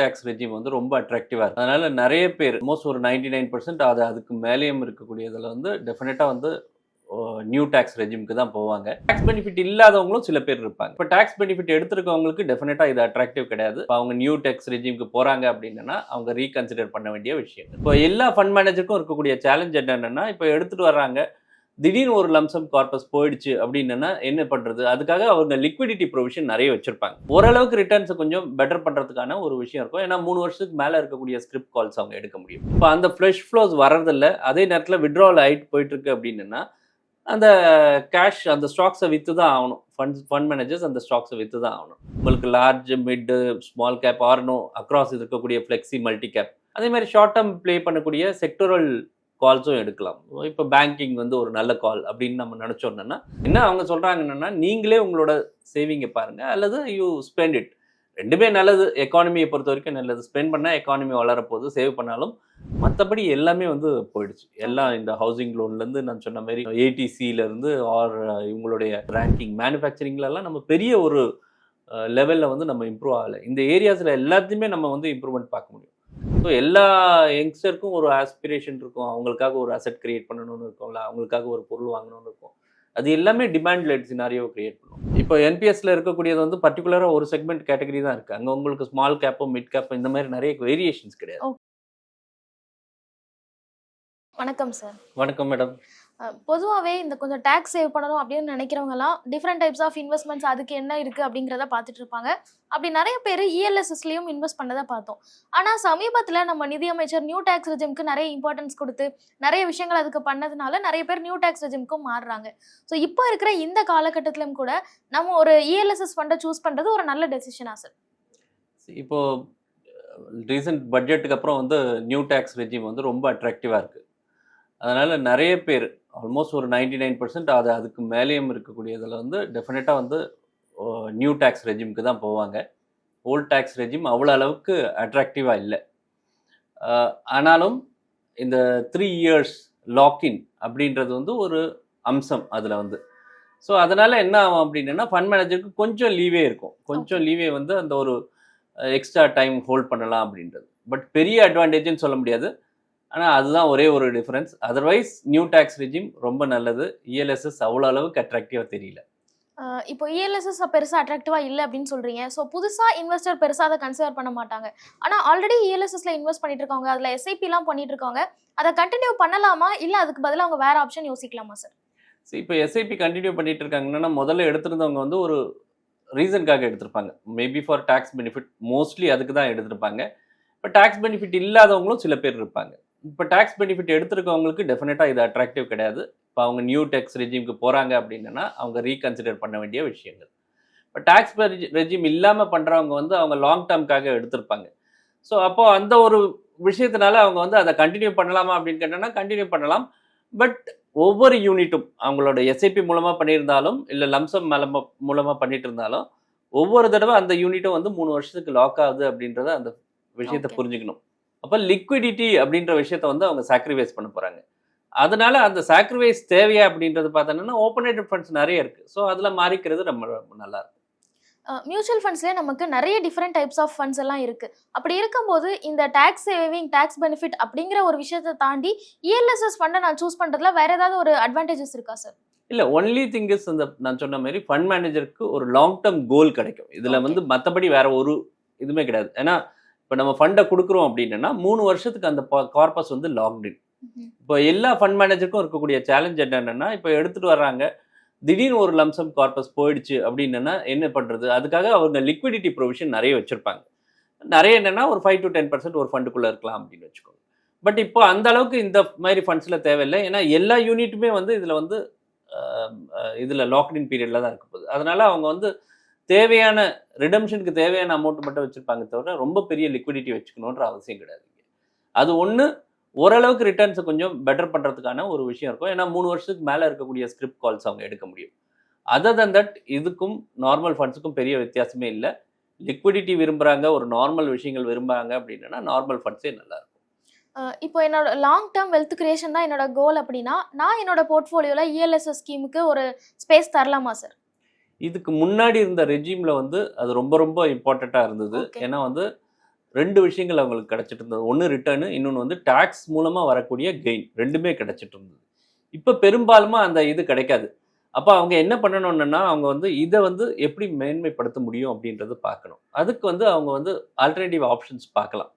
Tax regime வந்து ரொம்ப அட்ராக்டிவாக இருக்கு. அதனால நிறைய பேர் மோஸ்ட் ஒரு நைன்டி நைன் பர்சன்ட் அது அதுக்கு மேலேயும் இருக்கக்கூடியதில் வந்து டெஃபினட்டாக வந்து நியூ டேக்ஸ் ரெஜிமுக்கு தான் போவாங்க. டேக்ஸ் பெனிஃபிட் இல்லாதவங்களும் சில பேர் இருப்பாங்க. இப்போ டேக்ஸ் பெனிஃபிட் எடுத்திருக்கவங்களுக்கு டெஃபினட்டாக இது அட்ராக்டிவ் கிடையாது. இப்போ அவங்க நியூ டேக்ஸ் ரெஜிமுக்கு போகிறாங்க அப்படின்னா அவங்க ரீகன்சிடர் பண்ண வேண்டிய விஷயம் இப்போ எல்லா ஃபண்ட் மேனேஜருக்கும் இருக்கக்கூடிய சேலஞ்ச் என்னென்னா இப்போ எடுத்துகிட்டு வர்றாங்க திடீர்னு ஒரு லம்சம் கார்பஸ் போயிடுச்சு அப்படின்னா என்ன பண்ணுறது அதுக்காக அவங்க லிக்விடிட்டி ப்ரொவிஷன் நிறைய வச்சுருப்பாங்க. ஓரளவுக்கு ரிட்டர்ன்ஸை கொஞ்சம் பெட்டர் பண்ணுறதுக்கான ஒரு விஷயம் இருக்கும். ஏன்னா மூணு வருஷத்துக்கு மேலே இருக்கக்கூடிய ஸ்கிரிப்ட் கால்ஸ் அவங்க எடுக்க முடியும். இப்போ அந்த ஃப்ரெஷ் ஃப்ளோஸ் வர்றதில்ல. அதே நேரத்தில் விட்ராவல் ஆகிட்டு போயிட்டுருக்கு அப்படின்னா அந்த கேஷ் அந்த ஸ்டாக்ஸை விற்று தான் ஆகணும். ஃபண்ட்ஸ் ஃபண்ட் மேனேஜர்ஸ் அந்த ஸ்டாக்ஸை விற்று தான் ஆகணும். உங்களுக்கு லார்ஜ் மிட்டு ஸ்மால் கேப் ஆர்னோ அக்ராஸ் இருக்கக்கூடிய ஃப்ளெக்ஸி மல்டி கேப் அதே மாதிரி ஷார்ட் டேர்ம் ப்ளே பண்ணக்கூடிய செக்டோரல் கால்ஸும் எடுக்கலாம். இப்போ பேங்கிங் வந்து ஒரு நல்ல கால் அப்படின்னு நம்ம நினச்சோன்னா என்ன அவங்க சொல்கிறாங்க என்னென்னா நீங்களே உங்களோட சேவிங்கை பாருங்கள் அல்லது யூ ஸ்பெண்ட் இட் ரெண்டுமே நல்லது. எக்கானமியை பொறுத்த வரைக்கும் நல்லது. ஸ்பெண்ட் பண்ணால் எக்கானமி வளரப்போகுது சேவ் பண்ணாலும் மற்றபடி எல்லாமே வந்து போயிடுச்சு. எல்லாம் இந்த ஹவுசிங் லோன்லேருந்து நான் சொன்ன மாதிரி ஏடிசியிலேருந்து ஆர் uh, இவங்களுடைய ரேங்கிங் மேனுஃபேக்சரிங்லலாம் நம்ம பெரிய ஒரு uh, லெவலில் வந்து நம்ம இம்ப்ரூவ் ஆகலை. இந்த ஏரியாஸில் எல்லாத்தையுமே நம்ம வந்து இம்ப்ரூவ்மெண்ட் பார்க்க முடியும். ஸோ எல்லா யங்ஸ்டருக்கும் ஒரு ஆஸ்பிரேஷன் இருக்கும். அவங்களுக்காக ஒரு அசெட் கிரியேட் பண்ணணும்னு இருக்கும்ல. அவங்களுக்காக ஒரு பொருள் வாங்கணும்னு இருக்கும். அது எல்லாமே டிமாண்ட் லெட் சினாரியோ கிரியேட் பண்ணும். இப்போ என்பிஎஸ்ல இருக்கக்கூடியது வந்து பர்டிகுலராக ஒரு செக்மெண்ட் கேட்டகரி தான் இருக்குது அங்கே உங்களுக்கு ஸ்மால் கேப்போ மிட் கேப்போ இந்த மாதிரி நிறைய வேரியேஷன்ஸ் கிடையாது. வணக்கம் சார் வணக்கம் மேடம் பொதுவாகவே இந்த கொஞ்சம் டேக்ஸ் சேவ் பண்ணணும் அப்படின்னு நினைக்கிறவங்கலாம் டிஃப்ரெண்ட் டைப்ஸ் ஆஃப் இன்வெஸ்ட்மெண்ட்ஸ் அதுக்கு என்ன இருக்குது அப்படிங்கிறத பார்த்துட்டு இருப்பாங்க. அப்படி நிறைய பேர் இஎல்எஸ்எஸ்லேயும் இன்வெஸ்ட் பண்ணதை பார்த்தோம். ஆனால் சமீபத்தில் நம்ம நிதியமைச்சர் நியூ டேக்ஸ் ரெஜிம்க்கு நிறைய இம்பார்ட்டன்ஸ் கொடுத்து நிறைய விஷயங்கள் அதுக்கு பண்ணதுனால நிறைய பேர் நியூ டேக்ஸ் ரெஜிம்க்கும் மாறுறாங்க. ஸோ இப்போ இருக்கிற இந்த காலகட்டத்திலும் கூட நம்ம ஒரு இஎல்எஸ்எஸ் ஃபண்டை சூஸ் பண்ணுறது ஒரு நல்ல டெசிஷனாக சார் இப்போ ரீசெண்ட் பட்ஜெட்டுக்கு அப்புறம் வந்து நியூ டேக்ஸ் ரெஜிம் வந்து ரொம்ப அட்ராக்டிவாக இருக்குது அதனால் நிறைய பேர் ஆல்மோஸ்ட் ஒரு நைன்டி நைன் பர்சன்ட் அது அதுக்கு மேலேயும் இருக்கக்கூடியதில் வந்து டெஃபினட்டாக வந்து நியூ டேக்ஸ் ரெஜிமுக்கு தான் போவாங்க. ஓல்ட் டேக்ஸ் ரெஜிம் அவ்வளோ அளவுக்கு அட்ராக்டிவாக இல்லை. ஆனாலும் இந்த த்ரீ இயர்ஸ் லாக்இன் அப்படின்றது வந்து ஒரு அம்சம் அதில் வந்து. ஸோ அதனால் என்ன ஆகும் அப்படின்னா ஃபண்ட் மேனேஜருக்கு கொஞ்சம் லீவே இருக்கும். கொஞ்சம் லீவே வந்து அந்த ஒரு எக்ஸ்ட்ரா டைம் ஹோல்ட் பண்ணலாம் அப்படின்றது. பட் பெரிய அட்வான்டேஜ்னு சொல்ல முடியாது. ஆனால் அதுதான் ஒரே ஒரு difference otherwise new tax regime ரொம்ப நல்லது. E இஎல்எஸ்எஸ் அவ்வளோ அளவுக்கு அட்ராக்டிவாக தெரியல. இப்போ E இஎல்எஸ்எஸ் பெருசாக அட்ராக்டிவாக இல்லை அப்படின்னு சொல்கிறீங்க ஸோ புதுசாக இன்வெஸ்டர் பெருசாக அதை கன்சிடர் பண்ண மாட்டாங்க. ஆனால் ஆல்ரெடி E இஎல்எஸ்எஸ்ல இன்வெஸ்ட் பண்ணிட்டு இருக்காங்க அதில் எஸ்ஐபிலாம் பண்ணிட்டு இருக்காங்க அதை கண்டினியூ பண்ணலாமா? இல்லை அதுக்கு பதிலாக அவங்க வேற ஆப்ஷன் யோசிக்கலாமா சார் ஸோ இப்போ எஸ்ஐபி கண்டினியூ பண்ணிட்டு இருக்காங்கன்னா முதல்ல எடுத்திருந்தவங்க வந்து ஒரு ரீசனுக்காக எடுத்திருப்பாங்க. Maybe for tax benefit mostly அதுக்கு தான் எடுத்திருப்பாங்க. இப்போ டேக்ஸ் பெனிஃபிட் இல்லாதவங்களும் சில பேர் இருப்பாங்க. இப்போ டேக்ஸ் பெனிஃபிட் எடுத்திருக்கவங்களுக்கு டெஃபினட்டாக இது அட்ராக்டிவ் கிடையாது. இப்போ அவங்க நியூ டேக்ஸ் ரெஜிமுக்கு போகிறாங்க அப்படின்னா அவங்க ரீகன்சிடர் பண்ண வேண்டிய விஷயங்கள். இப்போ டேக்ஸ் ரெஜிம் இல்லாமல் பண்ணுறவங்க வந்து அவங்க லாங் டேர்ம்க்காக எடுத்திருப்பாங்க. ஸோ அப்போ அந்த ஒரு விஷயத்தினால அவங்க வந்து அதை கண்டினியூ பண்ணலாமா அப்படின்னு கேட்டோன்னா கண்டினியூ பண்ணலாம். பட் ஒவ்வொரு யூனிட்டும் அவங்களோட எஸ்ஐபி மூலமாக பண்ணியிருந்தாலும் இல்லை லம்சம் மூலமா மூலமாக பண்ணிட்டு இருந்தாலும் ஒவ்வொரு தடவை அந்த யூனிட்டும் வந்து மூணு வருஷத்துக்கு லாக் ஆகுது அப்படின்றத அந்த விஷயத்தை. புரிஞ்சுக்கணும். அப்போ லிக்விடிட்டி அப்படின்ற விஷயத்த வந்து அவங்க சாக்ரிஃபைஸ் பண்ண போகிறாங்க அதனால அந்த சாக்ரிஃபைஸ் தேவையா அப்படின்றது பார்த்தோன்னா ஓப்பனேட்டட் ஃபண்ட்ஸ் நிறைய இருக்குது ஸோ அதில் மாறிக்கிறது ரொம்ப ரொம்ப நல்லா இருக்கும் மியூச்சுவல் ஃபண்ட்ஸ்லேயே நமக்கு நிறைய டிஃப்ரெண்ட் டைப்ஸ் ஆஃப் ஃபண்ட்ஸ் எல்லாம் இருக்கு. அப்படி இருக்கும்போது இந்த டேக்ஸ் சேவிங் டேக்ஸ் பெனிஃபிட் அப்படிங்கிற ஒரு விஷயத்தை தாண்டி E இஎல்எஸ்எஸ் ஃபண்டை நான் சூஸ் பண்ணுறதுல வேற ஏதாவது ஒரு அட்வான்டேஜஸ் இருக்கா சார் இல்லை ஒன்லி திங் இஸ் அந்த நான் சொன்ன மாதிரி ஃபண்ட் மேனேஜருக்கு ஒரு லாங் டேர்ம் கோல் கிடைக்கும். இதில். வந்து மற்றபடி வேற ஒரு இதுவுமே கிடையாது. ஏன்னா இப்போ நம்ம ஃபண்டை கொடுக்குறோம் அப்படின்னா மூணு வருஷத்துக்கு அந்த கார்பஸ் வந்து லாக்டின் இப்போ எல்லா ஃபண்ட் மேனேஜருக்கும் இருக்கக்கூடிய சேலஞ்ச் என்னென்னா இப்போ எடுத்துட்டு வர்றாங்க திடீர்னு ஒரு லம்சம் கார்பஸ் போயிடுச்சு அப்படின்னா என்ன பண்ணுறது அதுக்காக அவங்க லிக்விடிட்டி ப்ரொவிஷன் நிறைய வச்சுருப்பாங்க. நிறைய என்னென்னா ஒரு ஃபைவ் டு டென் பர்சன்ட் ஒரு ஃபண்டுக்குள்ளே இருக்கலாம் அப்படின்னு வச்சுக்கோங்க. பட் இப்போ அந்த அளவுக்கு இந்த மாதிரி ஃபண்ட்ஸில் தேவையில்லை. ஏன்னா எல்லா யூனிட்டுமே வந்து இதில் வந்து இதில் லாக்டின் பீரியடில் தான் இருக்க போகுது. அதனால அவங்க வந்து தேவையான ரிடம்ஷனுக்கு தேவையான அமௌண்ட் மட்டும் வச்சுருப்பாங்க தவிர ரொம்ப பெரிய லிக்விடிட்டி வச்சுக்கணுன்ற அவசியம் கிடையாது அது ஒன்று ஓரளவுக்கு ரிட்டர்ன்ஸை கொஞ்சம் பெட்டர் பண்ணுறதுக்கான ஒரு விஷயம் இருக்கும். ஏன்னா மூணு வருஷத்துக்கு மேலே இருக்கக்கூடிய ஸ்கிரிப்ட் கால்ஸ் அவங்க எடுக்க முடியும். அதர் தன் தட் இதுக்கும் நார்மல் ஃபண்ட்ஸுக்கும் பெரிய வித்தியாசமே இல்லை. லிக்விடிட்டி விரும்புகிறாங்க ஒரு நார்மல் விஷயங்கள் விரும்புகிறாங்க அப்படின்னா நார்மல் ஃபண்ட்ஸே நல்லாயிருக்கும். இப்போ என்னோட லாங் டேர்ம் வெல்த் கிரியேஷன் தான் என்னோட கோல் அப்படின்னா நான் என்னோட போர்ட்ஃபோலியோவில் இஎல்எஸ்எஸ் ஸ்கீமுக்கு ஒரு ஸ்பேஸ் தரலாமா சார் இதுக்கு முன்னாடி இருந்த ரெஜிமில் வந்து அது ரொம்ப ரொம்ப இம்பார்ட்டண்ட்டாக இருந்தது. ஏன்னா வந்து ரெண்டு விஷயங்கள் அவங்களுக்கு கிடைச்சிட்டு இருந்தது. ஒன்று ரிட்டர்னு இன்னொன்று வந்து டாக்ஸ் மூலமாக வரக்கூடிய கெயின் ரெண்டுமே கிடைச்சிட்டு இருந்தது. இப்போ பெரும்பாலுமா அந்த இது கிடைக்காது. அப்போ அவங்க என்ன பண்ணணும்னா அவங்க வந்து இதை வந்து எப்படி மேன்மைப்படுத்த முடியும் அப்படின்றது பார்க்கணும். அதுக்கு வந்து அவங்க வந்து ஆல்டர்னேட்டிவ் ஆப்ஷன்ஸ் பார்க்கலாம்.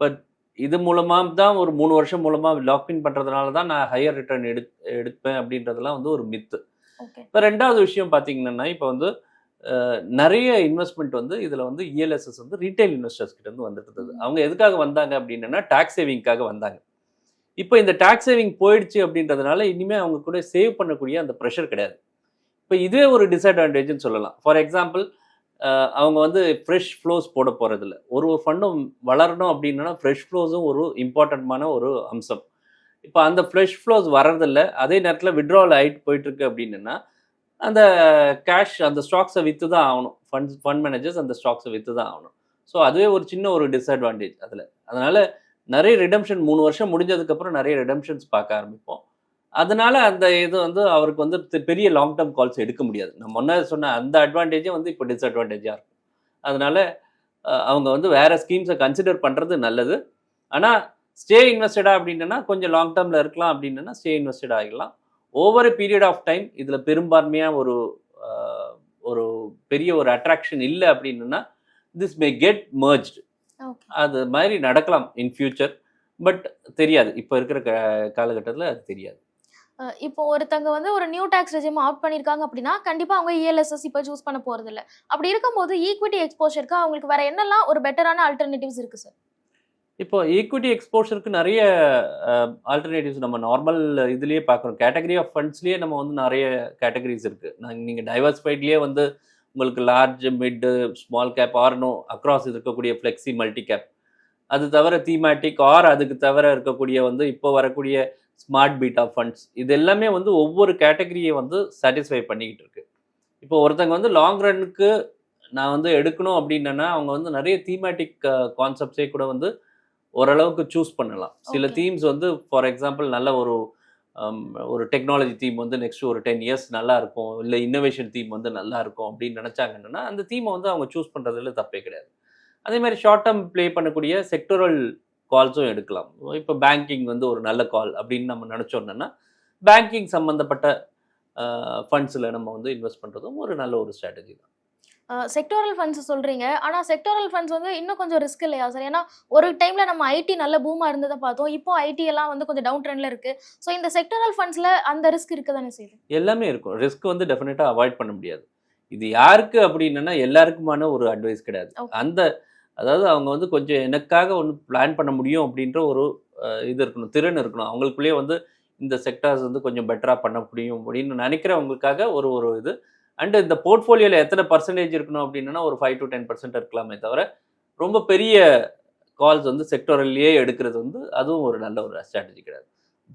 பட் இது மூலமாக தான் ஒரு மூணு வருஷம் மூலமாக லாக்இன் பண்ணுறதுனால தான் நான் ஹையர் ரிட்டர்ன் எடு எடுப்பேன் அப்படின்றதெல்லாம் வந்து ஒரு மித்து இப்போ ரெண்டாவது விஷயம் பார்த்தீங்கன்னா இப்போ வந்து நிறைய இன்வெஸ்ட்மெண்ட் வந்து இதில் வந்து E இஎல்எஸ்எஸ் வந்து ரீட்டைல் இன்வெஸ்டர்ஸ் கிட்ட இருந்து வந்துட்டு இருந்தது. அவங்க எதுக்காக வந்தாங்க அப்படின்னா டாக்ஸ் சேவிங்காக வந்தாங்க. இப்போ இந்த டாக்ஸ் சேவிங் போயிடுச்சு அப்படின்றதுனால இனிமேல் அவங்க கூட சேவ் பண்ணக்கூடிய அந்த ப்ரெஷர் கிடையாது. இப்போ இதே ஒரு டிஸ்அட்வான்டேஜ்னு சொல்லலாம். ஃபார் எக்ஸாம்பிள் அவங்க வந்து ஃப்ரெஷ் ஃப்ளோஸ் போட போகிறதில்ல ஒரு ஒரு ஃபண்டும் வளரணும் அப்படின்னா ஃப்ரெஷ் ஃப்ளோஸும் ஒரு இம்பார்ட்டண்ட்டான ஒரு அம்சம். இப்போ அந்த ஃப்ரெஷ் ஃப்ளோஸ் வர்றதில்ல. அதே நேரத்தில் விட்ராவல் ஆகிட்டு போயிட்டுருக்கு அப்படின்னா அந்த கேஷ் அந்த ஸ்டாக்ஸை விற்று தான் ஆகணும். ஃபண்ட்ஸ் ஃபண்ட் மேனேஜர்ஸ் அந்த ஸ்டாக்ஸை விற்று தான் ஆகணும். ஸோ அதுவே ஒரு சின்ன ஒரு டிஸ்அட்வான்டேஜ் அதில். அதனால் நிறைய ரிடம்ஷன் மூணு வருஷம் முடிஞ்சதுக்கப்புறம் நிறைய ரிடம்ஷன்ஸ் பார்க்க ஆரம்பிப்போம். அதனால அந்த இது வந்து அவருக்கு வந்து பெரிய லாங் டேர்ம் கால்ஸ் எடுக்க முடியாது. நம்ம முன்ன சொன்ன அந்த அட்வான்டேஜே வந்து இப்போ டிஸ்அட்வான்டேஜாக இருக்கும் அதனால அவங்க வந்து வேறு ஸ்கீம்ஸை கன்சிடர் பண்ணுறது நல்லது. ஆனால் ஸ்டே இன்வெஸ்டடா அப்படின்னா கொஞ்சம் லாங் டேர்மில் இருக்கலாம் அப்படின்னா ஸ்டே இன்வெஸ்டட் ஆகிடலாம். ஓவர் பீரியட் ஆஃப் டைம் இதில் பெரும்பான்மையாக ஒரு ஒரு பெரிய ஒரு அட்ராக்ஷன் இல்லை அப்படின்னா திஸ் மே கெட் ஓகே அது மாதிரி நடக்கலாம் இன் ஃபியூச்சர் பட் தெரியாது. இப்போ இருக்கிற க காலகட்டத்தில் அது தெரியாது. இப்போ ஒருத்தங்க வந்து ஒரு நியூ டாக்ஸ் ரெஜிம் ஆப்ட் பண்ணியிருக்காங்க அப்படின்னா கண்டிப்பா அவங்க இஎல்எஸ்எஸ் இப்போ சூஸ் பண்ண போறது இல்ல அப்படி இருக்கும்போது ஈக்விட்டி எக்ஸ்போஷருக்கு அவங்களுக்கு வேற என்னெல்லாம் ஒரு பெட்டரான ஆல்டர்னேட்டிவ்ஸ் இருக்கு சார் இப்போ ஈக்விட்டி எக்ஸ்போஷருக்கு நிறைய ஆல்டர்னேட்டிவ்ஸ் நம்ம நார்மல் இதுலேயே பார்க்குறோம். கேட்டகரி ஆஃப் ஃபண்ட்ஸ்லேயே நம்ம வந்து நிறைய கேட்டகரிஸ் இருக்குது நாங்கள் நீங்கள் டைவர்ஸ்ஃபைட்லேயே வந்து உங்களுக்கு லார்ஜ் மிட் ஸ்மால் கேப் ஆர்னோ அக்ராஸ் இருக்கக்கூடிய ஃப்ளெக்ஸி மல்டி கேப் அது தவிர தீமேட்டிக் ஆர் அதுக்கு தவிர இருக்கக்கூடிய வந்து இப்போ வரக்கூடிய ஸ்மார்ட் பீட்டா ஃபண்ட்ஸ் இது எல்லாமே வந்து ஒவ்வொரு கேட்டகரியை வந்து சாட்டிஸ்ஃபை பண்ணிக்கிட்டு இருக்கு. இப்போ ஒருத்தங்க வந்து லாங் ரன்னுக்கு நான் வந்து எடுக்கணும் அப்படின்னா அவங்க வந்து நிறைய தீமேட்டிக் கான்செப்ட்ஸே கூட வந்து ஓரளவுக்கு சூஸ் பண்ணலாம். சில. தீம்ஸ் வந்து ஃபார் எக்ஸாம்பிள் நல்ல ஒரு ஹம், ஒரு டெக்னாலஜி தீம் வந்து நெக்ஸ்ட் ஒரு டென் இயர்ஸ் நல்லா இருக்கும். இல்லை இன்னோவேஷன் தீம் வந்து நல்லா இருக்கும் அப்படின்னு நினச்சாங்கன்னா அந்த தீமை வந்து அவங்க சூஸ் பண்ணுறதுல தப்பே கிடையாது. அதே மாதிரி ஷார்ட் டேர்ம் ப்ளே பண்ணக்கூடிய செக்டரல் கால்ஸும் எடுக்கலாம். இப்போ பேங்கிங் வந்து ஒரு நல்ல கால் அப்படின்னு நம்ம நினச்சோன்னா பேங்கிங் சம்மந்தப்பட்ட ஃபண்ட்ஸில் நம்ம வந்து இன்வெஸ்ட் பண்ணுறதும் ஒரு நல்ல ஒரு ஸ்ட்ராட்டஜி தான். செக்டோரல் ஃபண்ட்ஸ் சொல்றீங்க. ஆனா செக்டோரல் ஃபண்ட்ஸ் வந்து இன்னும் கொஞ்சம் ரிஸ்க் இல்லையா சார் ஏன்னா ஒரு டைம்ல நம்ம ஐடி நல்ல பூமா இருந்ததை பார்த்தோம். இப்போ ஐடி எல்லாம் வந்து கொஞ்சம் டவுன் ட்ரெண்ட்ல இருக்கு. ஸோ இந்த செக்டோரல் ஃபண்ட்ஸ்ல அந்த ரிஸ்க் இருக்க தானே செய்யுது? எல்லாமே இருக்கும். ரிஸ்க் வந்து டெஃபினட்டாக அவாய்ட் பண்ண முடியாது. இது யாருக்கு அப்படின்னா எல்லாருக்குமான ஒரு அட்வைஸ் கிடையாது. அந்த அதாவது அவங்க வந்து கொஞ்சம் எனக்காக ஒன்று பிளான் பண்ண முடியும் அப்படின்ற ஒரு இது இருக்கணும் திறன் இருக்கணும். அவங்களுக்குள்ளேயே வந்து இந்த செக்டார்ஸ் வந்து கொஞ்சம் பெட்டராக பண்ண முடியும் அப்படின்னு நினைக்கிறவங்களுக்காக ஒரு ஒரு இது அண்ட் இந்த போர்ட்ஃபோலியோவில் எத்தனை பர்சன்டேஜ் இருக்கணும் அப்படின்னா ஒரு ஃபைவ் டு டென் பர்சன்ட் இருக்கலாமே தவிர ரொம்ப பெரிய கால்ஸ் வந்து செக்டோரல்லையே எடுக்கிறது வந்து அதுவும் ஒரு நல்ல ஒரு ஸ்ட்ராட்டஜி கிடையாது.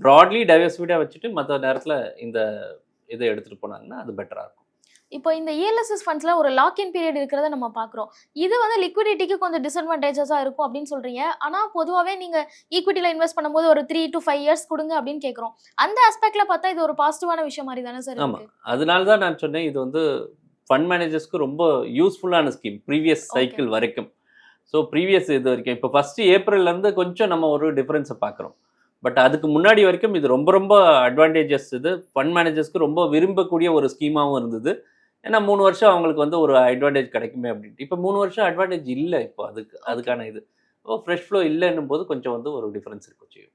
ப்ராட்லி டைவர்சிஃபைடாக வச்சுட்டு மற்ற நேரத்தில் இந்த இதை எடுத்துகிட்டு போனாங்கன்னா அது பெட்டராக இருக்கும். இப்போ இந்த E இஎல்எஸ்எஸ் ஃபண்ட்ஸ்ல ஒரு லாக் இன் பீரியட் இருக்கிறத நம்ம பார்க்குறோம். இது வந்து லிக்விடிட்டிக்கு கொஞ்சம் டிஸ்அட்வான்டேஜஸாக இருக்கும் அப்படின்னு சொல்றீங்க. ஆனா பொதுவாகவே நீங்க ஈக்விட்டியில் இன்வெஸ்ட் பண்ணும்போது ஒரு த்ரீ டு ஃபைவ் இயர்ஸ் கொடுங்க அப்படின்னு கேட்குறோம் அந்த ஆஸ்பெக்ட்ல பார்த்தா இது ஒரு பாசிட்டிவான விஷயம் மாதிரி தானே சார் ஆமா. இருக்கு? அதனால தான் நான் சொன்னேன் இது வந்து ஃபண்ட் மேனேஜர்ஸ்க்கு ரொம்ப யூஸ்ஃபுல்லான ஸ்கீம் ப்ரீவியஸ் சைக்கிள் வரைக்கும். ஸோ ப்ரீவியஸ் இது வரைக்கும். இப்போ ஃபஸ்ட்டு ஏப்ரல்லேருந்து கொஞ்சம் நம்ம ஒரு டிஃப்ரென்ஸை பார்க்குறோம். பட் அதுக்கு முன்னாடி வரைக்கும் இது ரொம்ப ரொம்ப அட்வான்டேஜஸ் இது. ஃபண்ட் மேனேஜர்ஸ்க்கு ரொம்ப விரும்பக்கூடிய ஒரு ஸ்கீமாகவும் இருந்தது. ஏன்னா மூணு வருஷம் அவங்களுக்கு வந்து ஒரு அட்வான்டேஜ் கிடைக்குமே அப்படின்ட்டு. இப்போ மூணு வருஷம் அட்வான்டேஜ் இல்லை இப்போ அதுக்கு அதுக்கான இது. ஓ ஃப்ரெஷ் ஃப்ளோ இல்லைன்னும் போது கொஞ்சம் வந்து ஒரு டிஃப்ரென்ஸ் இருக்கும் செய்யும்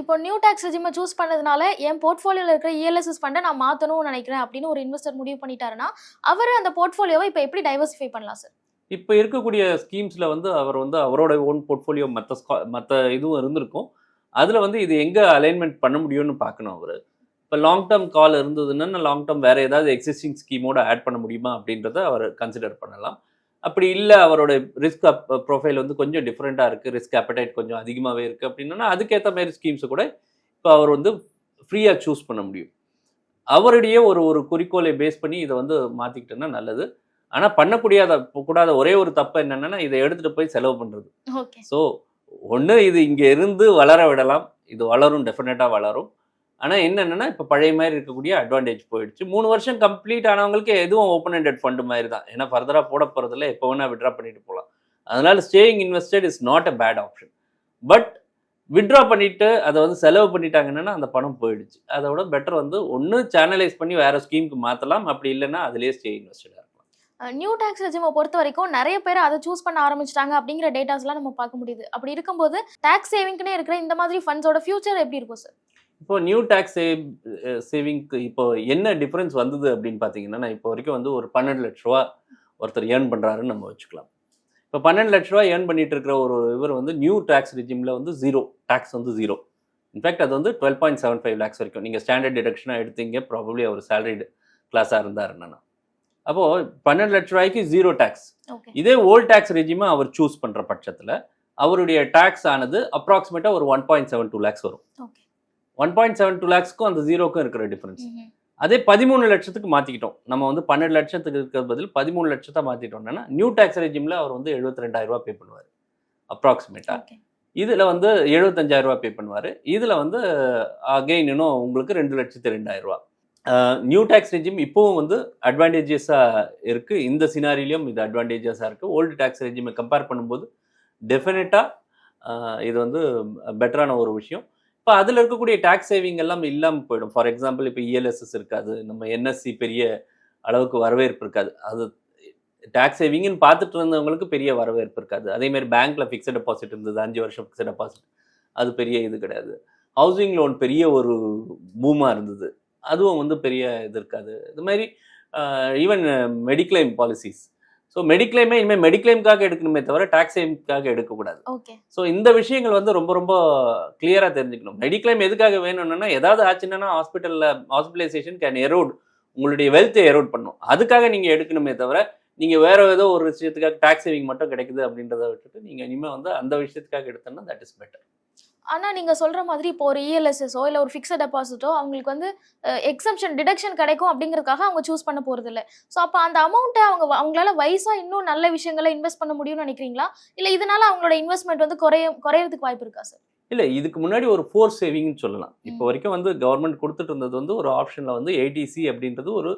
இப்போ நியூ டாக்ஸ் ரெஜிமை சூஸ் பண்ணதுனால என் போர்ட்ஃபோலியோல இருக்கிற E இஎல்எஸ்எஸ் ஃபண்டை நான் மாற்றணும்னு நினைக்கிறேன் அப்படின்னு ஒரு இன்வெஸ்டர் முடிவு பண்ணிட்டாருன்னா அவர் அந்த போர்ட்ஃபோலியோவை இப்போ எப்படி டைவர்சிஃபை பண்ணலாம் சார் இப்போ இருக்கக்கூடிய ஸ்கீம்ஸில் வந்து அவர் வந்து அவரோட ஓன் போர்ட்ஃபோலியோ மற்ற மற்ற இதுவும் இருந்திருக்கும். அதில் வந்து இது எங்கே அலைன்மெண்ட் பண்ண முடியும்னு பார்க்கணும் அவர். இப்போ லாங் டேர்ம் கால் இருந்ததுன்னா லாங் டேர்ம் வேறு ஏதாவது எக்ஸிஸ்டிங் ஸ்கீமோட ஆட் பண்ண முடியுமா அப்படின்றத அவர் கன்சிடர் பண்ணலாம். அப்படி இல்லை அவரோட ரிஸ்க் ப்ரொஃபைல் வந்து கொஞ்சம் டிஃப்ரெண்ட்டாக இருக்குது ரிஸ்க் appetite கொஞ்சம் அதிகமாகவே இருக்குது அப்படின்னா அதுக்கேற்ற மாதிரி ஸ்கீம்ஸை கூட இப்போ அவர் வந்து ஃப்ரீயாக சூஸ் பண்ண முடியும். அவருடைய ஒரு ஒரு குறிக்கோளை பேஸ் பண்ணி இதை வந்து மாற்றிக்கிட்டோன்னா நல்லது. ஆனால் பண்ணக்கூடியாத கூடாத ஒரே ஒரு தப்பு என்னன்னா இதை எடுத்துகிட்டு போய் செலவு பண்ணுறது ஸோ ஒன்று இது இங்கே இருந்து வளர விடலாம். இது வளரும் டெஃபினட்டாக வளரும். ஆனால் என்னென்னா இப்போ பழைய மாதிரி இருக்கக்கூடிய அட்வான்டேஜ் போயிடுச்சு. மூணு வருஷம் கம்ப்ளீட் ஆனவங்களுக்கு எதுவும் ஓப்பன் ஹெண்டட் ஃபண்டு மாதிரி தான். ஏன்னா ஃபர்தராக போட போகிறதில்ல எப்போ வேணால் விட்ரா பண்ணிட்டு போகலாம் அதனால் staying invested is not a bad option but withdraw பண்ணிட்டு அதை வந்து செலவு பண்ணிட்டாங்கன்னா அந்த பணம் போயிடுச்சு. அதோட பெட்டர் வந்து ஒன்று சேனலைஸ் பண்ணி வேற ஸ்கீமுக்கு மாற்றலாம் அப்படி இல்லைன்னா அதுலேயே ஸ்டே இன்வெஸ்டடாக இருக்கலாம். நியூ டேக்ஸ் ரெஜிமை பொறுத்த வரைக்கும் நிறைய பேர் அதை சூஸ் பண்ண ஆரம்பிச்சிட்டாங்க அப்படிங்கிற டேட்டாஸ்லாம் நம்ம பார்க்க முடியுது. அப்படி இருக்கும்போது டேக்ஸ் சேவிங்க்குனே இருக்கிற இந்த மாதிரி ஃபண்ட்ஸோட ஃபியூச்சர் எப்படி இருக்கும் சார் இப்போ நியூ டேக்ஸ் சேவிங்க்கு இப்போ என்ன டிஃபரன்ஸ் வந்தது அப்படின்னு பார்த்தீங்கன்னா நான் இப்போ வரைக்கும் வந்து ஒரு பன்னெண்டு லட்ச ரூபா ஒருத்தர் ஏர்ன் பண்ணுறாருன்னு நம்ம வச்சுக்கலாம். இப்போ பன்னெண்டு லட்ச ரூபா ஏர்ன் பண்ணிட்டு இருக்கிற ஒரு இவர் வந்து நியூ டேக்ஸ் ரிஜிமில் வந்து ஜீரோ டேக்ஸ் வந்து ஜீரோ இன்ஃபேக்ட் அது வந்து twelve point seven five lakhs வரைக்கும். நீங்கள் ஸ்டாண்டர்ட் டிடக்ஷனாக எடுத்தீங்க ப்ராபப்ளி அவர் சேலரிடு கிளாஸாக இருந்தாருன்னா அப்போது பன்னெண்டு லட்ச ரூபாய்க்கு ஜீரோ டேக்ஸ் இதே ஓல்ட் டேக்ஸ் ரெஜிமை அவர் சூஸ் பண்ணுற பட்சத்தில் அவருடைய டேக்ஸ் ஆனது அப்ராக்சிமேட்டாக ஒரு one point seven two lakhs வரும். Okay one point seven two லேக்ஸ்க்கும் அந்த ஜீரோக்கும் இருக்கிற டிஃபரன்ஸ் அதே பதிமூணு லட்சத்துக்கு மாற்றிக்கிட்டோம் நம்ம வந்து பன்னெண்டு லட்சத்துக்கு இருக்கிற பதில் பதிமூணு லட்சத்தை மாற்றிட்டோம்னா நியூ டேக்ஸ் ரெஜிமில் அவர் வந்து எழுபத்தி ரெண்டாயிரம் ரூபா பே பண்ணுவார் அப்ராக்சிமேட்டாக இதில் வந்து எழுபத்தஞ்சாயிரம் ரூபா பே பண்ணுவார். இதில் வந்து அகெயின் இன்னும் உங்களுக்கு ரெண்டு லட்சத்து ரெண்டாயிரம் ரூபா நியூ டேக்ஸ் ரெஜிம் இப்போவும் வந்து அட்வான்டேஜஸாக இருக்குது இந்த சினாரிலையும் இது அட்வான்டேஜஸாக இருக்குது ஓல்டு டேக்ஸ் ரெஜிமை கம்பேர் பண்ணும்போது டெஃபினட்டாக இது வந்து பெட்டரான ஒரு விஷயம். இப்போ அதில் இருக்கக்கூடிய டேக்ஸ் சேவிங் எல்லாம் இல்லாமல் போயிடும். ஃபார் எக்ஸாம்பிள் இப்போ இஎல்எஸ்எஸ் இருக்காது. நம்ம என்எஸ்சி பெரிய அளவுக்கு வரவேற்பு இருக்காது. அது டேக்ஸ் சேவிங்னு பார்த்துட்டு இருந்தவங்களுக்கு பெரிய வரவேற்பு இருக்காது. அதேமாதிரி பேங்க்கில் ஃபிக்ஸட் டெபாசிட் இருந்தது. அஞ்சு வருஷம் ஃபிக்ஸட் டெபாசிட் அது பெரிய இது கிடையாது. ஹவுசிங் லோன் பெரிய ஒரு பூமாக இருந்தது. அதுவும் வந்து பெரிய இது இருக்காது. இது மாதிரி ஈவன் மெடிக்ளைம் பாலிசிஸ் ஸோ மெடிக்ளைமே இனிமேல் மெடிக்ளைம்காக எடுக்கணுமே தவிர டேக்ஸ் சேவிங்காக எடுக்கக்கூடாது. ஓகே ஸோ இந்த விஷயங்கள் வந்து ரொம்ப ரொம்ப கிளியராக தெரிஞ்சுக்கணும். மெடிக்ளைம் எதுக்காக வேணும்னா ஏதாவது ஆச்சுன்னா ஹாஸ்பிட்டலில் ஹாஸ்பிட்டலைசேஷன் கேன் எரோட் உங்களுடைய வெல்த்தை எரோட் பண்ணும். அதுக்காக நீங்கள் எடுக்கணுமே தவிர நீங்கள் வேற ஏதோ ஒரு விஷயத்துக்காக டேக்ஸ் சேவிங் மட்டும் கிடைக்குது அப்படின்றத விட்டுட்டு நீங்கள் இனிமேல் வந்து அந்த விஷயத்துக்காக எடுத்தோம்னா தட் இஸ் பெட்டர் ஆனா நீங்க சொல்ற மாதிரி இப்போ ஒரு இஎல்எஸ்எஸோ இல்ல ஒரு ஃபிக்ஸட் டெபாசிட்டோ அவங்களுக்கு வந்து எக்ஸம்ஷன் டிடக்ஷன் கிடைக்கும் அப்படிங்கறதுக்காக அவங்க சூஸ் பண்ண போறது இல்ல ஸோ அப்போ அந்த அமௌண்ட்டை அவங்க அவங்களால வயசா இன்னும் நல்ல விஷயங்களை இன்வெஸ்ட் பண்ண முடியும்னு நினைக்கிறீங்களா? இல்ல இதனால அவங்களோட இன்வெஸ்ட்மெண்ட் வந்து குறைய குறையறதுக்கு வாய்ப்பு இருக்கா சார் இல்லை இதுக்கு முன்னாடி ஒரு ஃபோர்ஸ் சேவிங்னு சொல்லலாம். இப்போ. வரைக்கும் வந்து கவர்மெண்ட் கொடுத்துட்டு இருந்தது வந்து ஒரு ஆப்ஷனில் வந்து ஏடிசி அப்படின்றது ஒரு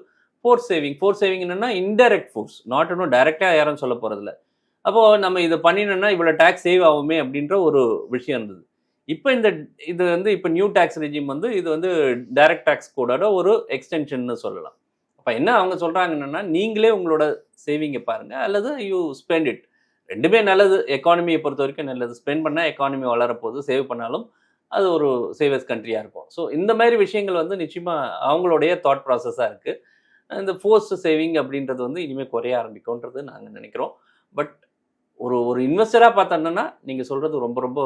ஃபோர்ஸ் சேவிங் ஃபோர்ஸ் சேவிங் என்னன்னா இன்டைரக்ட் ஃபோர்ஸ் நாட் இன்னும் டைரெக்டாக யாரும் சொல்ல போகிறதில்ல அப்போது நம்ம இதை பண்ணினோம்னா இவ்வளோ டேக்ஸ் சேவ் ஆகுமே அப்படின்ற ஒரு விஷயம் இருந்தது. இப்போ இந்த இது வந்து இப்போ நியூ டேக்ஸ் ரெஜிம் வந்து இது வந்து டைரக்ட் டேக்ஸ் கோடோட ஒரு எக்ஸ்டென்ஷன்னு சொல்லலாம். அப்போ என்ன அவங்க சொல்கிறாங்கன்னா நீங்களே உங்களோட சேவிங்கை பாருங்கள் அல்லது யூ ஸ்பெண்ட் இட் ரெண்டுமே நல்லது. எக்கானமியை பொறுத்த வரைக்கும் நல்லது. ஸ்பெண்ட் பண்ணால் எக்கானமி வளரப்போகுது. சேவ் பண்ணாலும் அது ஒரு சேவஸ் கண்ட்ரியாக இருக்கும். ஸோ இந்த மாதிரி விஷயங்கள் வந்து நிச்சயமாக அவங்களுடைய தாட் ப்ராசஸாக இருக்குது இந்த ஃபோர்ஸ் சேவிங் அப்படின்றது வந்து இனிமேல் குறைய ஆரம்பிக்கும்ன்றது நாங்கள் நினைக்கிறோம். பட் ஒரு ஒரு இன்வெஸ்டராக பார்த்தோன்னா நீங்கள் சொல்கிறது ரொம்ப ரொம்ப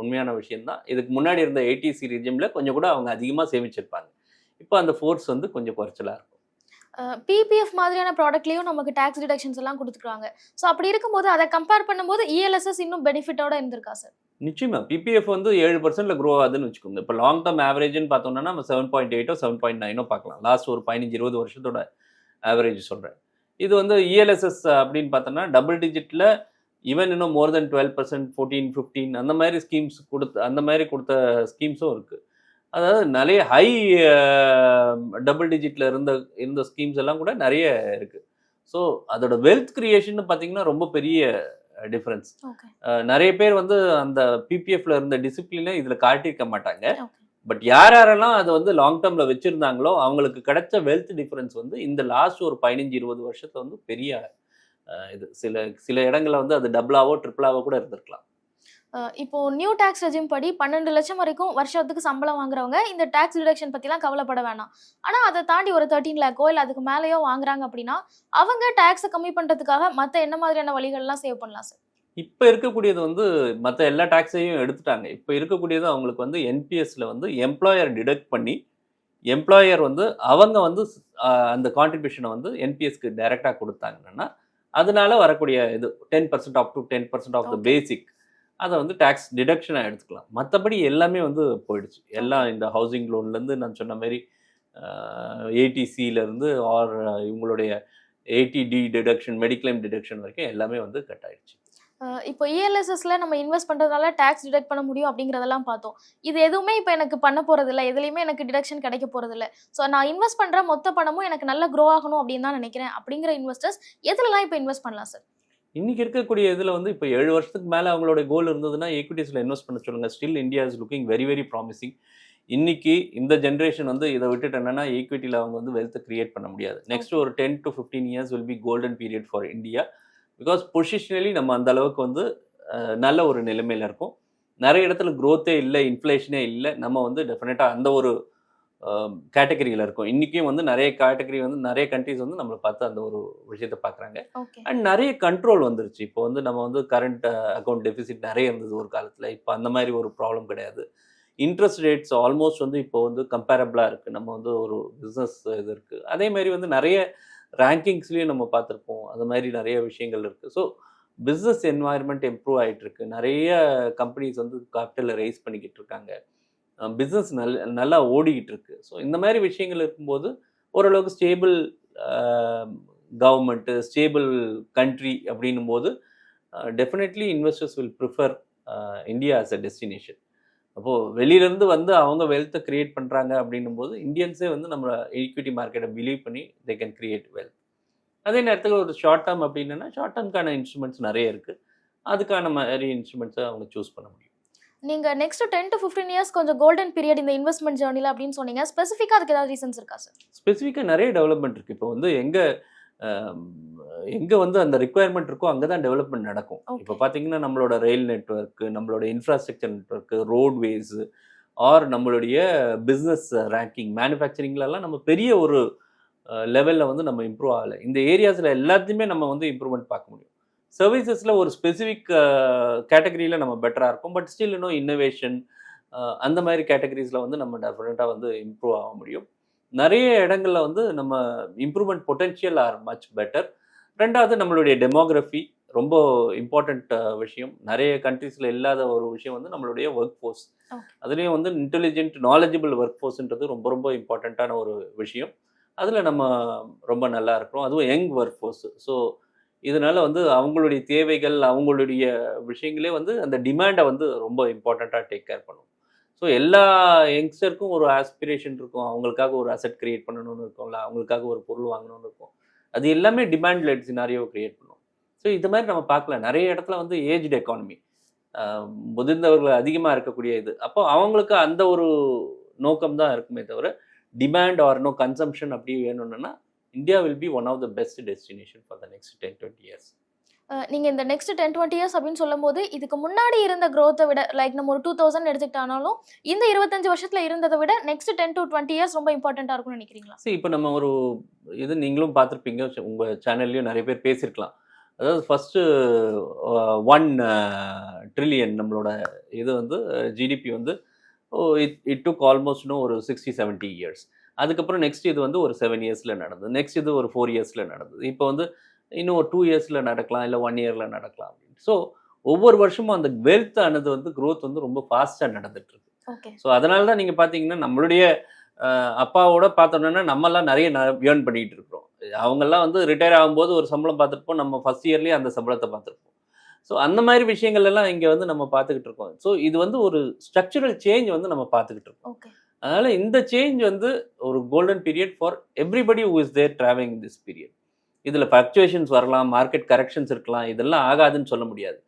உண்மையான விஷயம்தான். இதுக்கு முன்னாடி இருந்த ஏடிசி ரிஜிமில் கொஞ்சம் கூட அவங்க அதிகமாக சேமிச்சிருப்பாங்க. இப்போ அந்த ஃபோர்ஸ் வந்து கொஞ்சம் குறைச்சலாக இருக்கும். பிபிஎஃப் மாதிரியான ப்ராடக்ட்லயும் நமக்கு டாக்ஸ் டிடக்ஷன்ஸ் எல்லாம் கொடுத்துருக்காங்க ஸோ அப்படி இருக்கும்போது அதை கம்பேர் பண்ணும்போது E இஎல்எஸ்எஸ் இன்னும் பெனிஃபிட்டோட இருந்திருக்கா சார் நிச்சயமா. பிபிஎஃப் வந்து ஏழு பர்சன்ட்ல க்ரோ ஆகுதுன்னு வச்சுக்கோங்க. இப்போ லாங் டேர்ம் ஆவரேஜ்னு பார்த்தோம்னா நம்ம செவன் பாயிண்ட் எயிட்டோ செவன் பாயிண்ட் நைனோ பார்க்கலாம். லாஸ்ட் ஒரு பதினஞ்சு இருபது வருஷத்தோட ஆவரேஜ் சொல்கிறேன் இது வந்து E இஎல்எஸ்எஸ் அப்படின்னு பார்த்தோம்னா டபுள் டிஜிட்டில் ஈவன் இன்னும் more than twelve percent fourteen fifteen அந்த மாதிரி ஸ்கீம்ஸ் கொடுத்து அந்த மாதிரி கொடுத்த ஸ்கீம்ஸும் இருக்குது அதாவது நிறைய ஹை டபுள் டிஜிட்டில் இருந்த இருந்த ஸ்கீம்ஸ் எல்லாம் கூட நிறைய இருக்குது ஸோ அதோட வெல்த் கிரியேஷன் பார்த்தீங்கன்னா ரொம்ப பெரிய டிஃப்ரென்ஸ் நிறைய பேர் வந்து அந்த பிபிஎஃப்ல இருந்த டிசிப்ளினை இதுல காட்டியிருக்க மாட்டாங்க. பட் யார் யாரெல்லாம் அதை வந்து லாங் டேர்ம்ல வச்சிருந்தாங்களோ அவங்களுக்கு கிடைச்ச வெல்த் டிஃபரன்ஸ் வந்து இந்த லாஸ்ட் ஒரு பதினஞ்சு இருபது வருஷத்துல வந்து பெரிய இது சில சில இடங்கள்ல வந்து அது டபுளாவோ ட்ரிபிளாவோ கூட இருந்திருக்கலாம். இப்போ நியூ டாக்ஸ் ரெஜிம் படி பன்னெண்டு லட்சம் வரைக்கும் வருஷத்துக்கு சம்பளம் வாங்குறவங்க இந்த டாக்ஸ் டிடக்ஷன் பத்திலாம் கவலைப்பட வேணாம். ஆனா அதை தாண்டி ஒரு தேர்ட்டீன் லேக்கோ இல்ல அதுக்கு மேலேயோ வாங்குறாங்க அப்படின்னா அவங்க டாக்ஸை கம்மி பண்றதுக்காக மத்த என்ன மாதிரியான வழிகள்லாம் சேவ் பண்ணலாம் சார்? இப்போ இருக்கக்கூடியது வந்து மற்ற எல்லா டாக்ஸையும் எடுத்துட்டாங்க. இப்போ இருக்கக்கூடியது அவங்களுக்கு வந்து என்பிஎஸ்ல வந்து எம்ப்ளாயர் டிடக்ட் பண்ணி எம்ப்ளாயர் வந்து அவங்க வந்து அந்த கான்ட்ரிபியூஷனை வந்து என்பிஎஸ்க்கு டைரெக்டாக கொடுத்தாங்கன்னா அதனால வரக்கூடிய இது ten percent of to ten percent of the. Basic அதை வந்து டேக்ஸ் டிடக்ஷனாக எடுத்துக்கலாம். மற்றபடி எல்லாமே வந்து போயிடுச்சு. எல்லாம் இந்த ஹவுசிங் லோன்லேருந்து நான் சொன்ன மாதிரி ஏடிசியிலேருந்து ஆர் இவங்களுடைய eighty D deduction mediclaim deduction வரைக்கும் எல்லாமே வந்து கட் ஆயிடுச்சு. இப்போ E இஎல்எஸ்எஸ்ல நம்ம இன்வெஸ்ட் பண்றதால டாக்ஸ் டிடக்ட் பண்ண முடியும் அப்படிங்கறதெல்லாம் பார்த்தோம். இது எதுவுமே இப்போ எனக்கு பண்ண போறது இல்ல எதுலையுமே எனக்கு டிடக்ஷன் கிடைக்க போறது இல்ல ஸோ நான் இன்வெஸ்ட் பண்ற மொத்த பணமும் எனக்கு நல்லா க்ரோ ஆகணும் அப்படின்னு தான் நினைக்கிறேன். அப்படிங்கிற இன்வெஸ்டர்ஸ் எதுலலாம் இப்போ இன்வெஸ்ட் பண்ணலாம் சார் இன்னைக்கு இருக்கக்கூடிய இதில் வந்து இப்போ ஏழு வருஷத்துக்கு மேலே அவங்களோட கோல் இருந்ததுன்னா ஈக்விட்டிஸில் இன்வெஸ்ட் பண்ண சொல்லுங்கள் still India is looking very very promising இன்னைக்கு இந்த ஜென்ரேஷன் வந்து இதை விட்டுட்டு என்னன்னா ஈக்விட்டியில் அவங்க வந்து வெல்த்தை கிரியேட் பண்ண முடியாது. நெக்ஸ்ட் ஒரு ten to fifteen years will be golden period for India because positionally நம்ம அந்த அளவுக்கு வந்து நல்ல ஒரு நிலைமையில் இருக்கும். நிறைய இடத்துல growth-ஏ இல்லை இன்ஃப்ளேஷனே இல்லை நம்ம வந்து டெஃபினட்டாக அந்த ஒரு கேட்டகரியில் இருக்கும். இன்றைக்கும் வந்து நிறைய கேட்டகரி வந்து நிறைய கண்ட்ரிஸ் வந்து நம்மளை பார்த்து அந்த ஒரு விஷயத்தை பார்க்குறாங்க. அண்ட் நிறைய கண்ட்ரோல் வந்துருச்சு. இப்போ வந்து நம்ம வந்து கரண்ட் அக்கௌண்ட் டெபிசிட் நிறைய இருந்தது ஒரு காலத்தில். இப்போ அந்த மாதிரி ஒரு ப்ராப்ளம் கிடையாது. இன்ட்ரெஸ்ட் ரேட்ஸ் ஆல்மோஸ்ட் வந்து இப்போ வந்து கம்பேரபிளாக இருக்குது நம்ம வந்து ஒரு பிஸ்னஸ் இது இருக்குது அதே மாதிரி வந்து நிறைய ரேங்கிங்ஸ்லேயும் நம்ம பார்த்துருப்போம். அந்த மாதிரி நிறைய விஷயங்கள் இருக்குது ஸோ பிஸ்னஸ் என்வாயர்மெண்ட் இம்ப்ரூவ் ஆகிட்டுருக்கு நிறைய கம்பெனிஸ் வந்து கேபிட்டலை ரைஸ் பண்ணிக்கிட்டு இருக்காங்க. பிஸ்னஸ் நல் நல்லா ஓடிக்கிட்டு இருக்கு ஸோ இந்த மாதிரி விஷயங்கள் இருக்கும்போது ஓரளவுக்கு ஸ்டேபிள் கவர்மெண்ட்டு ஸ்டேபிள் கண்ட்ரி அப்படின்னும் போது definitely investors will prefer India as a destination அப்போது வெளியிலேருந்து வந்து அவங்க வெல்த்தை கிரியேட் பண்ணுறாங்க அப்படின்னும் போது இந்தியன்ஸே வந்து நம்ம ஈக்விட்டி மார்க்கெட்டை பிலீவ் பண்ணி தே கேன் கிரியேட் வெல்த் அதே நேரத்தில் ஒரு ஷார்ட் டேர்ம் அப்படின்னா ஷார்ட் டேர்ம்க்கான இன்ஸ்ட்ருமெண்ட்ஸ் நிறைய இருக்குது அதுக்கான மாதிரி இன்ஸ்ட்ருமெண்ட்ஸை அவங்க சூஸ் பண்ண முடியும். நீங்க next ten to fifteen years கொஞ்சம் கோல்டன் பீரியட் இந்த இன்வெஸ்ட்மெண்ட் ஜேர்னில அப்படின்னு சொன்னீங்க. ஸ்பெசிஃபிக்காக அதுக்கு ஏதாவது ரீசன்ஸ் இருக்கா சார் ஸ்பெசிஃபிக்காக நிறைய டெவலப்மெண்ட் இருக்குது இப்போ வந்து எங்கே எங்கே வந்து அந்த ரெக்குயர்மெண்ட் இருக்கோ அங்கே தான் டெவலப்மெண்ட் நடக்கும். இப்போ பார்த்தீங்கன்னா நம்மளோட ரயில் நெட்வொர்க்கு நம்மளோட இன்ஃப்ராஸ்ட்ரக்சர் நெட்வொர்க்கு ரோட்வேஸு ஆர் நம்மளுடைய பிஸ்னஸ் ரேங்கிங் மேனுஃபேக்சரிங்லலாம் நம்ம பெரிய ஒரு லெவலில் வந்து நம்ம இம்ப்ரூவ் ஆகலை. இந்த ஏரியாஸில் எல்லாத்தையுமே நம்ம வந்து இம்ப்ரூவ்மெண்ட் பார்க்க முடியும். சர்வீசஸில் ஒரு ஸ்பெசிஃபிக் கேட்டகரியில் நம்ம பெட்டராக இருக்கும் பட் ஸ்டில் இன்னும் இன்னோவேஷன் அந்த மாதிரி கேட்டகரிஸில் வந்து நம்ம டெஃபினட்டாக வந்து இம்ப்ரூவ் ஆக முடியும். நிறைய இடங்கள்ல வந்து நம்ம improvement potential are much better ரெண்டாவது நம்மளுடைய டெமோகிராஃபி ரொம்ப இம்பார்ட்டண்ட் விஷயம். நிறைய கண்ட்ரீஸில் இல்லாத ஒரு விஷயம் வந்து நம்மளுடைய ஒர்க் ஃபோர்ஸ். அதுலேயும் வந்து இன்டெலிஜென்ட் நாலேஜபிள் ஒர்க் ஃபோர்ஸ்ன்றது ரொம்ப ரொம்ப இம்பார்ட்டண்ட்டான ஒரு விஷயம். அதில் நம்ம ரொம்ப நல்லா இருக்கிறோம். அதுவும் யங் ஒர்க் ஃபோர்ஸ் ஸோ இதனால வந்து அவங்களுடைய தேவைகள் அவங்களுடைய விஷயங்களே வந்து அந்த டிமாண்டை வந்து ரொம்ப இம்பார்ட்டண்ட்டாக டேக் கேர் பண்ணும். ஸோ எல்லா யங்ஸ்டருக்கும் ஒரு ஆஸ்பிரேஷன் இருக்கும். அவங்களுக்காக ஒரு அசெட் கிரியேட் பண்ணணும்னு இருக்கும்ல. அவங்களுக்காக ஒரு பொருள் வாங்கணும்னு இருக்கும். அது எல்லாமே டிமாண்ட் லெட் சினாரியோ கிரியேட் பண்ணும். ஸோ இது மாதிரி நம்ம பார்க்கலாம். நிறைய இடத்துல வந்து ஏஜ்டு எக்கானமி முதிர்ந்தவர்கள் அதிகமாக இருக்கக்கூடிய இது. அப்போ அவங்களுக்கு அந்த ஒரு நோக்கம் தான் இருக்குமே தவிர டிமாண்ட் ஆர் நோ கன்சம்ஷன் அப்படி வேணும்னா India will be one of the best destination for the next ten twenty years நீங்கள் இந்த நெக்ஸ்ட் டென் டுவெண்ட்டி இயர்ஸ் அப்படின்னு சொல்லும்போது இதுக்கு முன்னாடி இருந்த க்ரோத்தை விட லைக் நம்ம ஒரு டூ தௌசண்ட் எடுத்துக்கிட்டாலும் இந்த இருபத்தஞ்சு வருஷத்தில் இருந்ததை விட next ten to twenty years ரொம்ப இம்பார்ட்டண்ட்டாக இருக்கும்னு நினைக்கிறீங்களா? சரி இப்போ நம்ம ஒரு இது நீங்களும் பார்த்துருப்பீங்க உங்கள் சேனல்லையும் நிறைய பேர் பேசியிருக்கலாம் அதாவது ஃபஸ்ட்டு ஒன் ட்ரில்லியன் நம்மளோட இது வந்து ஜிடிபி வந்து இட் இட் டுக் ஆல்மோஸ்ட்னு ஒரு சிக்ஸ்டி செவன்ட்டி இயர்ஸ் அதுக்கப்புறம் நெக்ஸ்ட் இது வந்து ஒரு செவன் இயர்ஸில் நடந்தது. நெக்ஸ்ட் இது ஒரு ஃபோர் இயர்ஸில் நடந்தது. இப்போ வந்து இன்னும் ஒரு டூ இயர்ஸில் நடக்கலாம் இல்லை ஒன் இயரில் நடக்கலாம் அப்படின்னு. ஸோ ஒவ்வொரு வருஷமும் அந்த வெல்த் ஆனது வந்து growth வந்து ரொம்ப ஃபாஸ்ட்டாக நடந்துட்டு இருக்கு ஓகே ஸோ அதனால தான் நீங்கள் பார்த்தீங்கன்னா நம்மளுடைய அப்பாவோட பார்த்தோம்னா நம்மலாம் நிறைய ஏர்ன் பண்ணிட்டு இருக்கிறோம் அவங்கெல்லாம் வந்து ரிட்டையர் ஆகும்போது ஒரு சம்பளம் பார்த்துருப்போம் நம்ம ஃபர்ஸ்ட் இயர்லேயே அந்த சம்பளத்தை பார்த்துருப்போம். ஸோ அந்த மாதிரி விஷயங்கள் எல்லாம் இங்கே வந்து நம்ம பார்த்துக்கிட்டு இருக்கோம். ஸோ இது வந்து ஒரு ஸ்ட்ரக்சரல் சேஞ்ச் வந்து நம்ம பார்த்துக்கிட்டு இருக்கோம். அதனால இந்த சேஞ்ச் வந்து ஒரு golden period for everybody who is there travelling this period இதில் ஃப்ளக்சுவேஷன்ஸ் வரலாம் மார்க்கெட் கரெக்ஷன்ஸ் இருக்கலாம் இதெல்லாம் ஆகாதுன்னு சொல்ல முடியாது.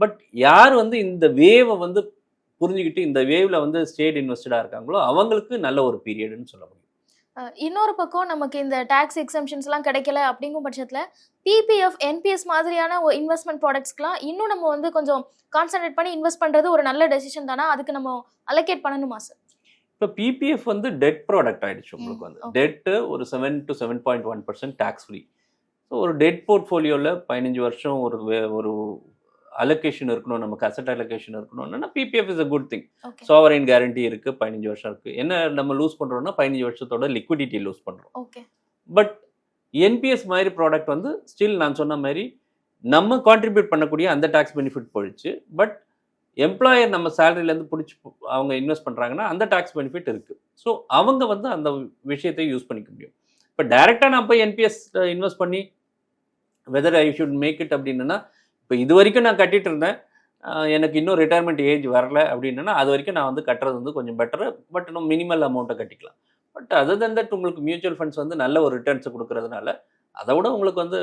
பட் யார் வந்து இந்த வேவை வந்து புரிஞ்சுக்கிட்டு இந்த வேவ்ல வந்து ஸ்டேட் இன்வெஸ்டடாக இருக்காங்களோ அவங்களுக்கு நல்ல ஒரு பீரியட்னு சொல்ல முடியும். இன்னொரு பக்கம் நமக்கு இந்த டாக்ஸ் எக்ஸம்ஷன்ஸ்லாம் கிடைக்கல அப்படிங்கும் பட்சத்தில் பிபிஎஃப் என்பிஎஸ் மாதிரியான இன்வெஸ்ட்மெண்ட் ப்ராடக்ட்ஸ்க்குலாம் இன்னும் நம்ம வந்து கொஞ்சம் கான்சென்ட்ரேட் பண்ணி இன்வெஸ்ட் பண்ணுறது ஒரு நல்ல டெசிஷன் தானே? அதுக்கு நம்ம அலோகேட் பண்ணணுமா சார் இப்போ பிபிஎஃப் வந்து டெட் ப்ராடக்ட் ஆயிடுச்சு உங்களுக்கு வந்து. டெட்டு ஒரு seven to seven point one percent tax free so ஒரு டெட் போர்ட்ஃபோலியோவில் பதினஞ்சு வருஷம் ஒரு ஒரு அலோகேஷன் இருக்கணும் நமக்கு அசட் அலோகேஷன் இருக்கணும்னா PPF is a good thing sovereign guarantee இருக்கு பதினஞ்சு வருஷம் இருக்கு. என்ன நம்ம லூஸ் பண்றோம்னா பதினஞ்சு வருஷத்தோட லிக்விடிட்டி லூஸ் பண்றோம். ஓகே பட் என்பிஎஸ் மாதிரி ப்ராடக்ட் வந்து ஸ்டில் நான் சொன்ன மாதிரி நம்ம கான்ட்ரிபியூட் பண்ணக்கூடிய அந்த டாக்ஸ் பெனிஃபிட் போயிடுச்சு. பட் எம்ப்ளாயர் நம்ம சேலரியிலேருந்து பிடிச்சி அவங்க இன்வெஸ்ட் பண்ணுறாங்கன்னா அந்த டாக்ஸ் பெனிஃபிட் இருக்குது ஸோ அவங்க வந்து அந்த விஷயத்தை யூஸ் பண்ணிக்க முடியும். இப்போ டைரெக்டாக நான் போய் என்பிஎஸ் இன்வெஸ்ட் பண்ணி whether I should make it அப்படின்னா இப்போ இது வரைக்கும் நான் கட்டிட்டு இருந்தேன். எனக்கு இன்னும் ரிட்டையர்மெண்ட் ஏஜ் வரல அப்படின்னா அது வரைக்கும் நான் வந்து கட்டுறது வந்து கொஞ்சம் பெட்டர் பட் இன்னும் மினிமல் அமௌண்ட்டை கட்டிக்கலாம். பட் அதர் தன் தட் உங்களுக்கு மியூச்சுவல் ஃபண்ட்ஸ் வந்து நல்ல ஒரு ரிட்டர்ன்ஸ் கொடுக்கறதுனால அதை விட உங்களுக்கு வந்து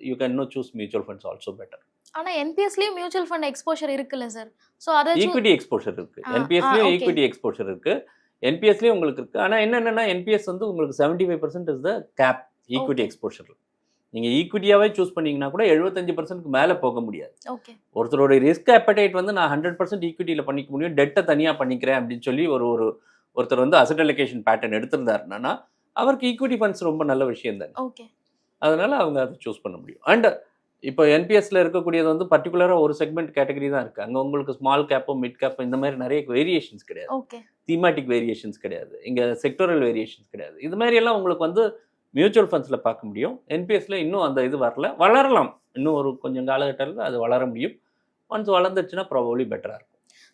you can no choose mutual funds also better ஆனா என்பிஎஸ்லயும் மியூச்சுவல் ஃபண்ட் எக்ஸ்போஷர் இருக்குல்ல சார் சோ அதை ஈக்விட்டி எக்ஸ்போஷர் இருக்கு. என்பிஎஸ்லயும். ஈக்விட்டி எக்ஸ்போஷர் இருக்கு. என்பிஎஸ்லயும் உங்களுக்கு இருக்கு. ஆனா என்னன்னா என்பிஎஸ் வந்து உங்களுக்கு seventy five percent is the cap equity. Exposure நீங்க ஈக்விட்டியாவே சூஸ் பண்ணீங்கன்னா கூட எழுபத்தஞ்சு பர்சன்ட்க்கு மேல போக முடியாது. ஒருத்தரோட ரிஸ்க் appetite வந்து நான் ஹண்ட்ரட் பர்சன்ட் ஈக்விட்டியில் பண்ணிக்க முடியும். டெட்டை தனியாக பண்ணிக்கிறேன் அப்படின்னு சொல்லி ஒரு ஒரு ஒருத்தர் வந்து அசட் அலோகேஷன் பேட்டர்ன் எடுத்திருந்தாருன்னா அவருக்கு ஈக்விட்டி ஃபண்ட்ஸ் ரொம்ப நல்ல விஷயம் தானே. ஓகே. அதனால அவங்க அதை சூஸ் பண்ண முடியும். அண்ட் இப்போ என்பிஎஸ்ல இருக்கக்கூடியது வந்து பர்டிகுலராக ஒரு செக்மெண்ட் கேட்டகரி தான் இருக்கு. அங்கே உங்களுக்கு ஸ்மால் கேப்போ மிட் கேப்போ இந்த மாதிரி நிறைய வேரியேஷன்ஸ் கிடையாது. தீமாட்டிக் வேரியேஷன்ஸ் கிடையாது. இங்கே செக்டோரல் வேரியேஷன்ஸ் கிடையாது. இது மாதிரி எல்லாம் உங்களுக்கு வந்து மியூச்சுவல் ஃபண்ட்ஸில் பார்க்க முடியும். என்பிஎஸ்ல இன்னும் அந்த இது வரல. வளரலாம். இன்னும் ஒரு கொஞ்சம் காலகட்டத்தில் அது வளர முடியும். ஒன்ஸ் வளர்ந்துச்சுன்னா ப்ராபப்ளி பெட்டராக இருக்கும்.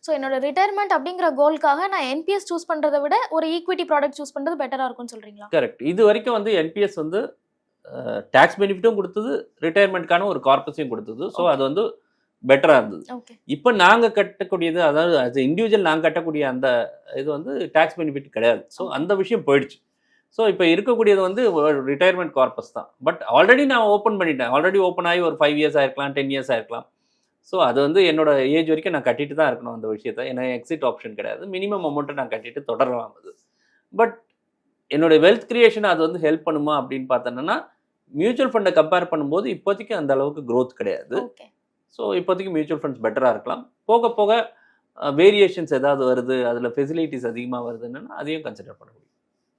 ஸோ என்னோட ரிட்டையர்மெண்ட் அப்படிங்கிற கோல்க்காக நான் என்பிஎஸ் சூஸ் பண்றதை விட ஒரு ஈக்விட்டி ப்ராடக்ட் சூஸ் பண்றது பெட்டரா இருக்கும்னு சொல்றீங்களா? கரெக்ட் இது வரைக்கும் வந்து என்பிஎஸ் வந்து டேக்ஸ் பெனிஃபிட்டும் கொடுத்தது ரிட்டையர்மெண்ட்கான ஒரு கார்பஸையும் கொடுத்தது. ஸோ அது வந்து பெட்டராக இருந்தது. இப்போ நாங்கள் கட்டக்கூடியது அதாவது as இண்டிவிஜுவல் நாங்கள் கட்டக்கூடிய அந்த இது வந்து டேக்ஸ் பெனிஃபிட் கிடையாது. ஸோ அந்த விஷயம் போயிடுச்சு. ஸோ இப்போ இருக்கக்கூடியது வந்து ரிட்டையர்மெண்ட் கார்பஸ் தான். பட் ஆல்ரெடி நான் ஓப்பன் பண்ணிட்டேன். ஆல்ரெடி ஓப்பன் ஆகி ஒரு ஃபைவ் இயர்ஸ் ஆயிருக்கலாம் டென் இயர்ஸ் ஆயிருக்கலாம். ஸோ அது வந்து என்னோட ஏஜ் வரைக்கும் நான் கட்டிட்டு தான் இருக்கணும் அந்த விஷயத்த. ஏன்னா எக்ஸிட் ஆப்ஷன் கிடையாது. மினிமம் அமௌண்ட்டை நான் கட்டிட்டு தொடரலாம் அது. பட் என்னோட வெல்த் கிரியேஷன் அது வந்து ஹெல்ப் பண்ணுமா அப்படின்னு பார்த்தோன்னா மியூச்சுவல் ஃபண்டை கம்பேர் பண்ணும்போது இப்போதைக்கு அந்த அளவுக்கு growth கிடையாது. ஸோ இப்போதைக்கு மியூச்சுவல் ஃபண்ட்ஸ் பெட்டராக இருக்கலாம். போக போக வேரியேஷன்ஸ் ஏதாவது வருது அதில் ஃபெசிலிட்டிஸ் அதிகமாக வருதுன்னா அதையும் கன்சிடர் பண்ண முடியும்.